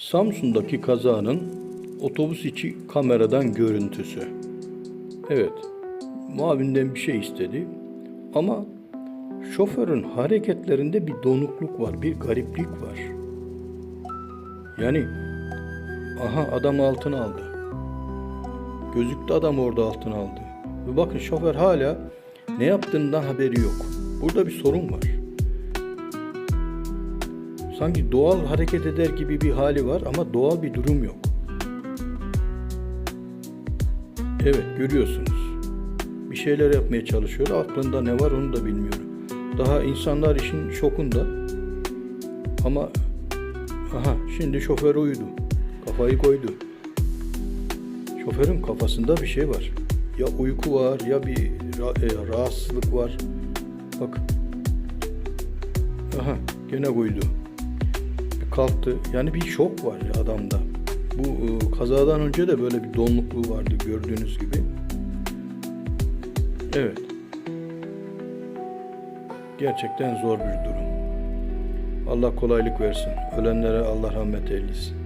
Samsun'daki kazanın otobüs içi kameradan görüntüsü. Evet, muavinden bir şey istedi ama şoförün hareketlerinde bir donukluk var, bir gariplik var. Yani aha adam altına aldı. Gözüktü adam orada altına aldı. Ve bakın şoför hala ne yaptığından haberi yok. Burada bir sorun var. Sanki doğal hareket eder gibi bir hali var ama doğal bir durum yok. Evet görüyorsunuz. Bir şeyler yapmaya çalışıyor. Aklında ne var onu da bilmiyorum. Daha insanlar işin şokunda. Ama aha şimdi şoför uyudu. Kafayı koydu. Şoförün kafasında bir şey var. Ya uyku var ya bir e, rahatsızlık var. Bak. Aha gene koydu kalktı. Yani bir şok var adamda. Bu e, kazadan önce de böyle bir donlukluğu vardı gördüğünüz gibi. Evet. Gerçekten zor bir durum. Allah kolaylık versin. Ölenlere Allah rahmet eylesin.